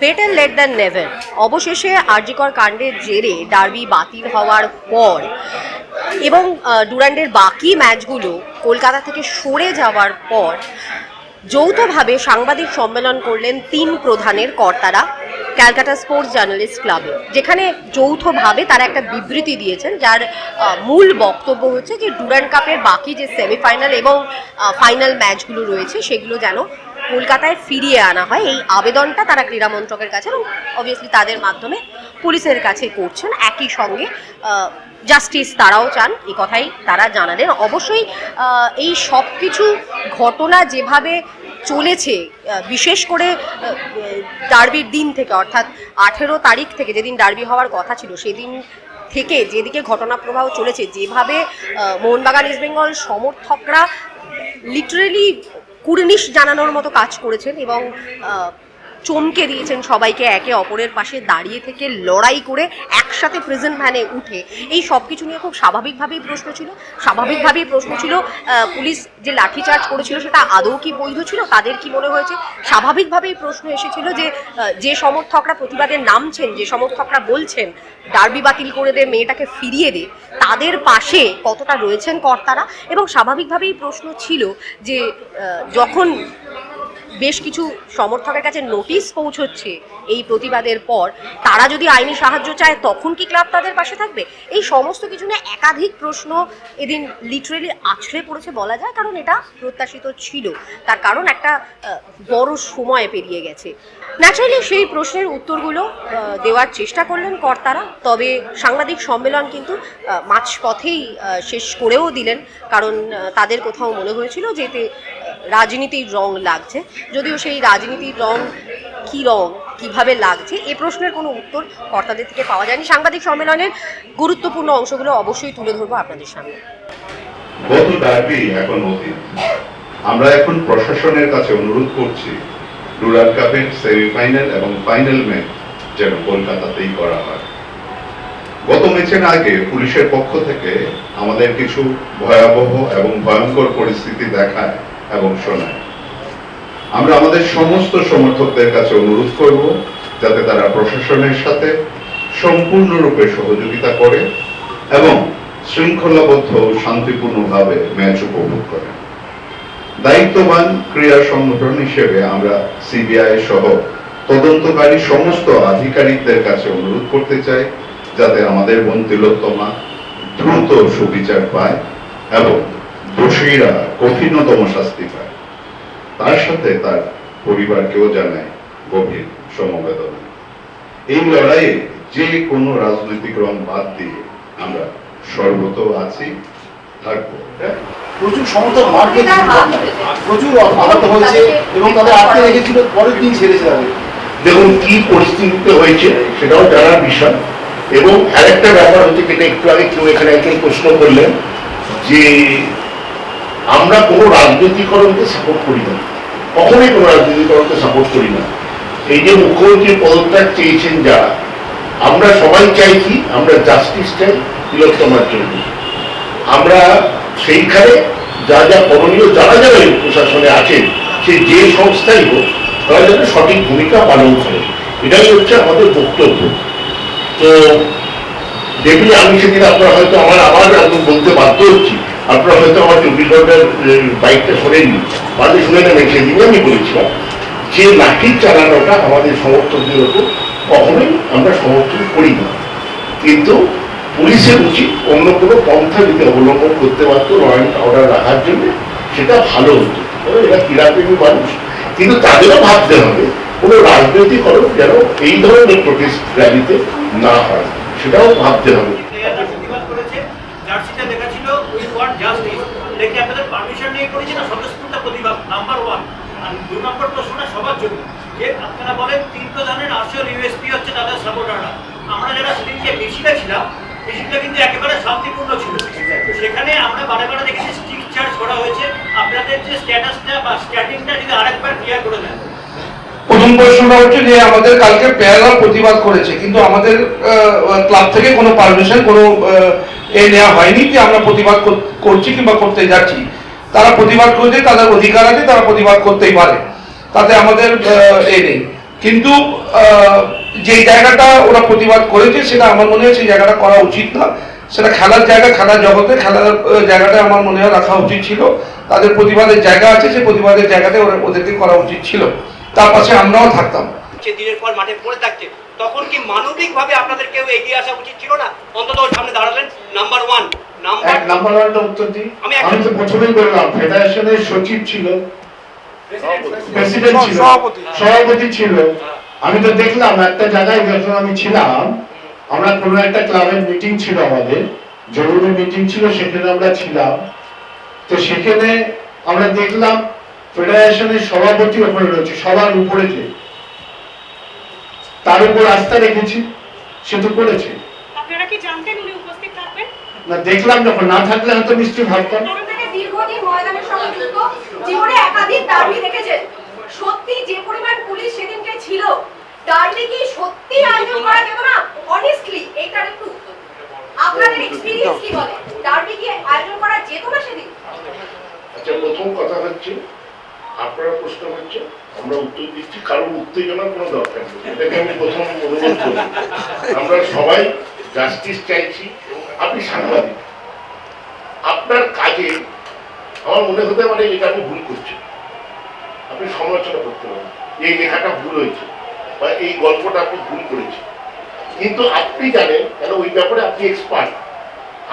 Better late than never অবশেষে আরজিকর কাণ্ডের জেরে ডার্বি বাতিল হওয়ার পর এবং ডুরান্ডের বাকি ম্যাচগুলো কলকাতা থেকে সরে যাওয়ার পর যৌথভাবে সাংবাদিক সম্মেলন করলেন তিন প্রধানের কর্তারা ক্যালকাটা স্পোর্টস জার্নালিস্ট ক্লাবে। যেখানে যৌথভাবে তারা একটা বিবৃতি দিয়েছেন, যার মূল বক্তব্য হচ্ছে যে ডুরান্ড কাপের বাকি যে সেমিফাইনাল এবং ফাইনাল ম্যাচগুলো রয়েছে, সেগুলো যেন কলকাতায় ফিরিয়ে আনা হয়। এই আবেদনটা তারা ক্রীড়া মন্ত্রকের কাছে এবং অবভিয়াসলি তাদের মাধ্যমে পুলিশের কাছে করছেন। একই সঙ্গে জাস্টিস তারাও চান। এ কথাই তারা জানালেন। অবশ্যই এই সব কিছু ঘটনা যেভাবে চলেছে বিশেষ করে ডার্বির দিন থেকে, অর্থাৎ আঠেরো তারিখ থেকে যেদিন ডার্বি হওয়ার কথা ছিল, সেদিন থেকে যেদিকে ঘটনা প্রবাহ চলেছে, যেভাবে মোহনবাগান, ইস্ট বেঙ্গল সমর্থকরা লিটারেলি কুর্নিশ জানানোর মতো কাজ করেছেন এবং চমকে দিয়েছেন সবাইকে একে অপরের পাশে দাঁড়িয়ে থেকে লড়াই করে একসাথে প্রেজেন্ট ভ্যানে উঠে। এই সব কিছু নিয়ে খুব স্বাভাবিকভাবেই প্রশ্ন ছিল। স্বাভাবিকভাবেই প্রশ্ন ছিল পুলিশ যে লাঠিচার্জ করেছিল সেটা আদৌ কি বৈধ ছিল, তাদের কি মনে হয়েছে? স্বাভাবিকভাবেই প্রশ্ন এসেছিল যে যে সমর্থকরা প্রতিবাদে নামছেন, যে সমর্থকরা বলছেন, ডার্বি বাতিল করে দে, মেয়েটাকে ফিরিয়ে দে। তাদের পাশে কতটা রয়েছেন কর্তারা? এবং স্বাভাবিকভাবেই প্রশ্ন ছিল যে যখন বেশ কিছু সমর্থকের কাছে নোটিশ পৌঁছচ্ছে এই প্রতিবাদের পর। তারা যদি আইনি সাহায্য চায়, তখন কি ক্লাব তাদের পাশে থাকবে? এই সমস্ত কিছু নিয়ে একাধিক প্রশ্ন এদিন লিটারেলি আছড়ে পড়েছে বলা যায়, কারণ এটা প্রত্যাশিত ছিল। তার কারণ একটা বড় সময় পেরিয়ে গেছে। ন্যাচারালি সেই প্রশ্নের উত্তরগুলো দেওয়ার চেষ্টা করলেন কর্তারা, তবে সাংবাদিক সম্মেলন কিন্তু মাঝপথেই শেষ করেও দিলেন। কারণ তাদের কোথাও মনে হয়েছিল যে রাজনীতির রং লাগছে? যদিও সেই রাজনীতির রং কি রং, কীভাবে লাগছে, এ প্রশ্নের কোনো উত্তর কর্তাদের থেকে পাওয়া যায়নি। সাংবাদিক সম্মেলনের গুরুত্বপূর্ণ অংশগুলো অবশ্যই তুলে ধরবো আপনাদের সামনে। এখন আমরা এখন প্রশাসনের কাছে অনুরোধ করছি ডুরাল কাপের সেমিফাইনাল এবং ফাইনাল ম্যাচ যেন কলকাতাতেই করা হয়। গত ম্যাচের আগে পুলিশের পক্ষ থেকে আমাদের কিছু ভয়াবহ এবং ভয়ঙ্কর পরিস্থিতি দেখায়। এবং শোনায়। আমরা আমাদের সমস্ত সমর্থকদের কাছে অনুরোধ করব যাতে তারা প্রশাসনের সাথে সম্পূর্ণরূপে সহযোগিতা করে এবং শৃঙ্খলাবদ্ধ ও শান্তিপূর্ণভাবে ম্যাচ উপভোগ করে। দায়িত্ববান ক্রীড়া সংগঠন হিসেবে আমরা সিবিআই সহ তদন্তকারী সমস্ত আধিকারিকদের কাছে অনুরোধ করতে চাই যাতে আমাদের বোন তিলোত্তমা দ্রুত সুবিচার পায় এবং দোষীরা কঠিনতম শাস্তি পায়। তার সাথে তার পরিবারকেও জানায় গভীর সমবেদনা। এই লড়াইয়ে যে কোনো রাজনৈতিক রং বাদ দিয়ে আমরা সর্বত আছি থাকব। হ্যাঁ? প্রচুর সমর্থক মার খেয়েছিল প্রচুর আহত হয়েছে এবং তাদের আটকে রেখেছিল পরের দিন ছেড়েছে তাদের দেখুন কি পরিস্থিতিতে হয়েছে সেটাও জানার বিষয়। এবং আরেকটা ব্যাপার হচ্ছে যেটা একটু আগে কেউ এখানে একজন প্রশ্ন করলেন যে আমরা কোনো রাজনীতিকরণকে সাপোর্ট করি না। কখনোই কোনো রাজনীতিকরণকে সাপোর্ট করি না। এই যে মুখ্যমন্ত্রী পদত্যাগ চেয়েছেন যারা, আমরা সবাই চাইছি আমরা জাস্টিস চাই তিলোত্তমার জন্য। আমরা সেইখানে যা যা করণীয়, যারা যারা প্রশাসনে আছেন, সে যে সংস্থাই হোক, তারা যেন সঠিক ভূমিকা পালন করে। এটাই হচ্ছে আমাদের বক্তব্য। তো দেখলে আমি সেদিন আপনারা হয়তো আমার আবার আমি বলতে বাধ্য হচ্ছি। আপনারা হয়তো আমার চব্বিশ ঘণ্টার বাইকটা শোনেননি। বাড়ি শুনে নেবেন, সেদিনই আমি বলেছিলাম যে লাঠি চালানোটা আমাদের সমর্থকদের ওপর কখনোই আমরা সমর্থন করি না। কিন্তু পুলিশের উচিত অন্য কোনো পন্থা যদি অবলম্বন করতে পারতো ল অর্ডার রাখার জন্য, সেটা ভালো হতো। এরা ক্রীড়াপ্রেমী মানুষ। কিন্তু তাদেরও ভাবতে হবে, কোনো রাজনৈতিকরণ যেন এই ধরনের প্রোটেস্ট র্যালিতে না হয়। সেটাও ভাবতে হবে। হচ্ছে তাদের আমরা যারা কিন্তু একেবারে শান্তিপূর্ণ ছিল। সেখানে আমরা দেখেছি চার্জ করা হয়েছে। আপনাদের যে স্ট্যাটাসটা বা স্ট্যাটিংটা যদি আরেকবার ক্লিয়ার করে দেন প্রথম প্রশ্নটা হচ্ছে যে আমাদের কালকে পেয়ারা প্রতিবাদ করেছে, কিন্তু আমাদের ক্লাব থেকে কোনো পারমিশন কোনো এ নেওয়া হয়নি যে আমরা প্রতিবাদ করছি কিংবা করতে যাচ্ছি। তারা প্রতিবাদ করেছে, তাদের অধিকার আছে, তারা প্রতিবাদ করতেই পারে। তাতে আমাদের এ নেই। কিন্তু যেই জায়গাটা ওরা প্রতিবাদ করেছে, সেটা আমার মনে হয় সেই জায়গাটা করা উচিত না। সেটা খেলার জায়গা খেলার জগতে খেলার জায়গাটা আমার মনে হয় রাখা উচিত ছিল। তাদের প্রতিবাদের জায়গা আছে, সেই প্রতিবাদের জায়গাতে ওরা, ওদেরকে করা উচিত ছিল। তার পাশে আমরাও থাকতাম। সে দিনের পর মাঠে পড়ে থাকছে। তখন কি মানবিকভাবে আপনাদের কেউ এগিয়ে আসা উচিত ছিল না? অন্তত ওর সামনে দাঁড়ালেন। নাম্বার ওয়ান এক নাম্বার ওয়ানটা উত্তর দিই। আমি আমি তো প্রথমেই বললাম ফেডারেশনের সচিব ছিল। প্রেসিডেন্ট ছিল। সভাপতি। ছিল। আমি তো দেখলাম একটা জায়গায় যখন আমি ছিলাম আমরা কোনো একটা ক্লাবের মিটিং ছিল আমাদের। জরুরি মিটিং ছিল সেখানে আমরা ছিলাম। তো সেখানে আমরা দেখলাম ফেডারেশনের সভাপতি ওখানে রয়েছে সবার উপরে যে। তার উপর আস্থা রেখেছি সে তো করেছে। আপনারা কি জানতেন উনি উপস্থিত থাকবেন? না দেখলাম যখন না থাকলে হয়তো নিশ্চয়ই ভাবতাম। দীর্ঘদিন ময়দানের সঙ্গে যুক্ত জীবনে একাধিক ডার্বি দেখেছেন। সত্যি যে পরিমাণ পুলিশ সেদিনকে ছিল ডার্বি কি সত্যি আয়োজন করা যেত না? অনেস্টলি এইটার একটু আপনাদের এক্সপিরিয়েন্স কি বলে? ডার্বি কি আয়োজন করা যেত না সেদিন? আচ্ছা প্রথম কথা হচ্ছে আপনারা প্রশ্ন হচ্ছে আমরা উত্তর দিচ্ছি, কারণ উত্তেজনার কোনো দরকার নেই। এটাকে আমি প্রথম অনুরোধ করি আমরা সবাই জাস্টিস চাইছি, আপনি সাংবাদিক। আপনার কাজে আমার মনে হতে পারে এটা আমি ভুল করছি। আপনি সমালোচনা করতে পারেন। এই লেখাটা ভুল হয়েছে, বা এই গল্পটা আপনি ভুল করেছেন। কিন্তু আপনি জানেন, কেন ওই ব্যাপারে আপনি এক্সপার্ট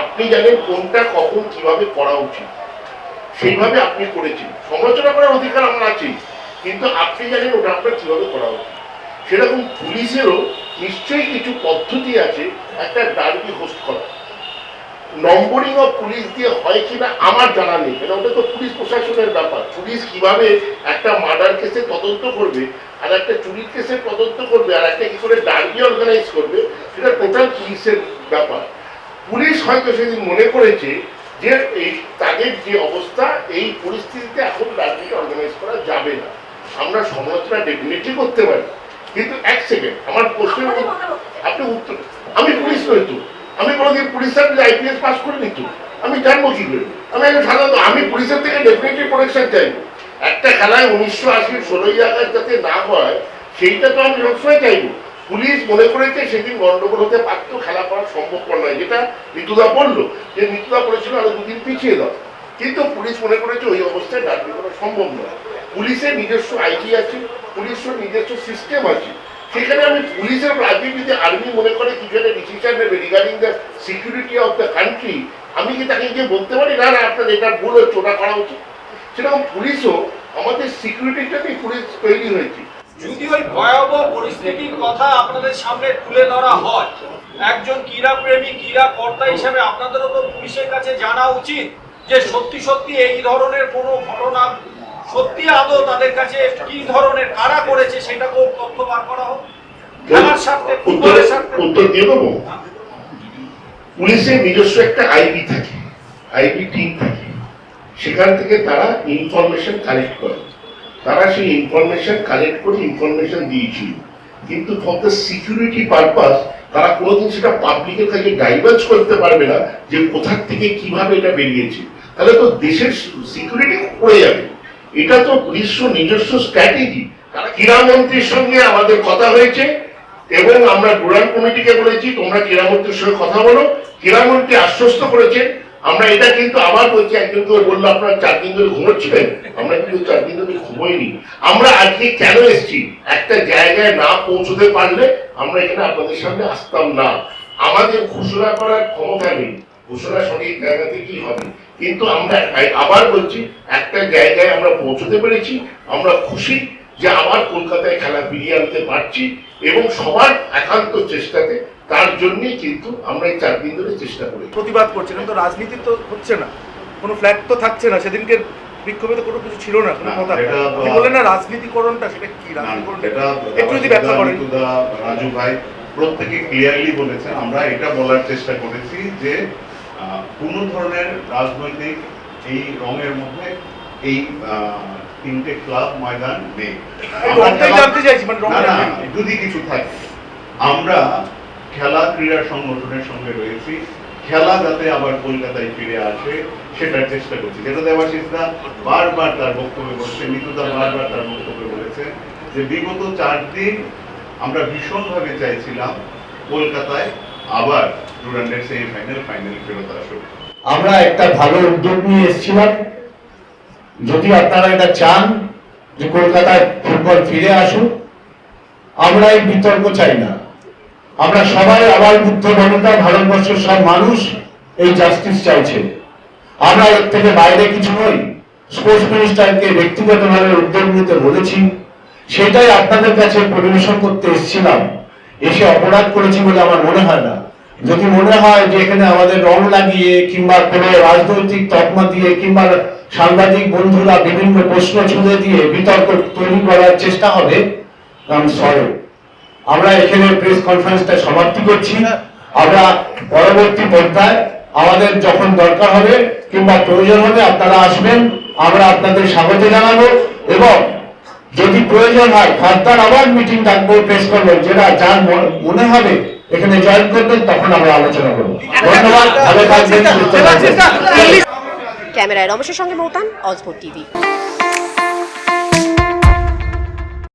আপনি জানেন কোনটা কখন কীভাবে করা উচিত। সেইভাবে আপনি করেছেন। সমালোচনা করার অধিকার আমার আছে। কিন্তু আপনি জানেন ওটা আপনার কীভাবে করা উচিত। সেরকম পুলিশেরও নিশ্চয়ই কিছু পদ্ধতি আছে একটা ডার্বি হোস্ট করা নম্বরিং অফ পুলিশ দিয়ে হয় কিনা আমার জানা নেই। কেন? ওটা তো পুলিশ প্রশাসনের ব্যাপার। পুলিশ কীভাবে একটা মার্ডার কেসে তদন্ত করবে আর একটা চুরির কেসে তদন্ত করবে আর একটা কি করে ডার্বি অর্গানাইজ করবে, সেটা টোটাল পুলিশের ব্যাপার। পুলিশ হয়তো সেদিন মনে করেছে যে এই তাদের যে অবস্থা এই পরিস্থিতিতে এখন ডার্বিটা অর্গানাইজ করা যাবে না। আমরা সমালোচনা ডেফিনেটলি করতে পারি। কিন্তু এক সেকেন্ড আমার প্রশ্নের আপনি উত্তর আমি পুলিশ নই তো। আমি কোনোদিন পুলিশ সার্ভিস আইপিএস পাস করে তো। আমি জানব কি করে আমি সাধারণত আমি পুলিশের থেকে ডেফিনেটলি প্রোটেকশন চাইব। একটা খেলায় উনিশশো আশির ষোলোই আগস্ট যাতে না হয় সেইটা তো আমি সবসময় চাইব। পুলিশ মনে করেছে সেদিন গন্ডগোল হতে পারতো, খেলা করা সম্ভবপর নয়। যেটা ঋতুদা বলল, যে ঋতুদা বলেছিল আরও দুদিন পিছিয়ে দাও। কিন্তু পুলিশ মনে করেছে ওই অবস্থায় ডাকবি করা সম্ভব নয়। পুলিশের নিজস্ব আইডি আছে, পুলিশের নিজস্ব সিস্টেম আছে। সেখানে আমি পুলিশের যদি আর্মি মনে করে কিছু একটা ডিসিশন নেবে regarding the security of the country আমি কি তাকে গিয়ে বলতে পারি? না না আপনার এটা ভুল হচ্ছে, ওটা করা উচিত। সেরকম পুলিশও আমাদের সিকিউরিটির জন্যই পুলিশ তৈরি হয়েছে। যদি ওই ভয়াবহ পরিস্থিতির কথা আপনাদের সামনে তুলে ধরা হয় একজন ক্রীড়া প্রেমী ক্রীড়া কর্তা হিসেবে আপনাদেরও তো পুলিশের কাছে জানা উচিত যে সত্যি সত্যি এই ধরনের কোনো ঘটনা সত্যি আদৌ তাদের কাছে কি ধরনের কারা করেছে সেটাকেও তথ্য বার করা হোক। খেলার স্বার্থে ফুটবলের স্বার্থে। উত্তর দিয়ে দেবো? পুলিশের নিজস্ব একটা আইবি থাকে আইবি টিম থাকে। সেখান থেকে তারা ইনফরমেশন কালেক্ট করে। তারা সেই ইনফরমেশন কালেক্ট করে ইনফরমেশন দিয়েছিল। কিন্তু ফর দ্য সিকিউরিটি পারপাস তারা কোনোদিন সেটা পাবলিকের কাছে ডাইভার্জ করতে পারবে না যে কোথার থেকে কীভাবে এটা বেরিয়েছে। তাহলে তো দেশের সিকিউরিটি পড়ে যাবে। এটা তো বিশ্ব নিজস্ব স্ট্র্যাটেজি ক্রীড়ামন্ত্রীর সঙ্গে আমাদের কথা হয়েছে এবং আমরা ডুরাল কমিটিকে বলেছি, তোমরা ক্রীড়ামন্ত্রীর সঙ্গে কথা বলো। ক্রীড়ামন্ত্রী আশ্বস্ত করেছেন আমরা এটা কিন্তু আবার বলছি, একজন কেউ বলল আপনারা চার দিন ধরে ঘুমোচ্ছিলেন, আমরা কিন্তু চার দিন ধরে ঘুমোইনি। আমরা আজকে কেন এসেছি? একটা জায়গায় না পৌঁছতে পারলে আমরা এখানে আপনাদের সামনে আসতাম না। আমাদের ঘোষণা করার ক্ষমতা নেই। ঘোষণা সঠিক জায়গাতে কি হবে? কিন্তু আমরা আবার বলছি, একটা জায়গায় আমরা পৌঁছতে পেরেছি, আমরা খুশি যে আবার কলকাতায় খেলা ফিরিয়ে আনতে পারছি এবং সবার একান্ত চেষ্টাতে তার জন্যই কিন্তু আমরা এই চার দিন ধরে চেষ্টা করি। প্রতিবাদ করছে কিন্তু রাজনীতি তো হচ্ছে না। কোনো ফ্ল্যাগ তো থাকছে না সেদিনকে বিক্ষোভে তো কোনো কিছু ছিল না কোনো কথা। না রাজনীতিকরণটা সেটা কি রাজনীতিকরণটা? একটু যদি ব্যাখ্যা করেন। রাজু ভাই প্রত্যেকে ক্লিয়ারলি বলেছেন আমরা এটা বলার চেষ্টা করেছি যে কোনো ধরনের রাজনৈতিক এই রঙের মধ্যে এই তিনটে ক্লাব ময়দান নেই। মানে না, রংটা না, কি? যদি কিছু থাকে আমরা খেলা ক্রীড়া সংগঠনের সঙ্গে রয়েছি। খেলা যাতে আবার কলকাতায় ফিরে আসে, সেটার চেষ্টা করছি। যেটা দেবাশিসদা বারবার তার বক্তব্যে বলেছে, মিতুদা বারবার তার বক্তব্যে বলেছে যে বিগত চার দিন আমরা ভীষণভাবে চাইছিলাম কলকাতায় আবার ডুরান্ডের সেমিফাইনাল, ফাইনাল ফেরত আসুক। আমরা একটা ভালো উদ্যোগ নিয়ে এসেছিলাম। যদি আপনারা এটা চান যে কলকাতায় ফুটবল ফিরে আসুক আমরা এই বিতর্ক চাই না। আমরা সবাই আবার বুদ্ধ জনতা ভারতবর্ষের সব মানুষ এই জাস্টিস চাইছে। আমরা এর থেকে বাইরে কিছু নই স্পোর্টস মিনিস্টারকে ব্যক্তিগতভাবে উদ্যোগ নিতে বলেছি। সেটাই আপনাদের কাছে পরিবেশন করতে এসেছিলাম। এসে অপরাধ করেছি বলে আমার মনে হয় না। যদি মনে হয় যে এখানে আমাদের রং লাগিয়ে কিংবা কোনো রাজনৈতিক তকমা দিয়ে কিংবা সাংবাদিক বন্ধুরা বিভিন্ন প্রশ্ন ছুঁড়ে দিয়ে বিতর্ক তৈরি করার চেষ্টা হবে আমি সরি আমরা এখানে প্রেস কনফারেন্সটা সমাপ্তি করছি। আমরা পরবর্তী পর্যায়ে আমাদের যখন দরকার হবে কিংবা প্রয়োজন হবে আপনারা আসবেন, আমরা আপনাদের স্বাগত জানাব এবং যদি প্রয়োজন হয়, ফার্দার আবার মিটিং ডাকবো প্রেস করব, যেটা যার মনে- হবে, এখানে জয়েন করবেন, তখন আমরা আলোচনা করব। ধন্যবাদ, ভালো থাকবেন ক্যামেরায় রমেশের সঙ্গে মৌতান অজভর টিভি।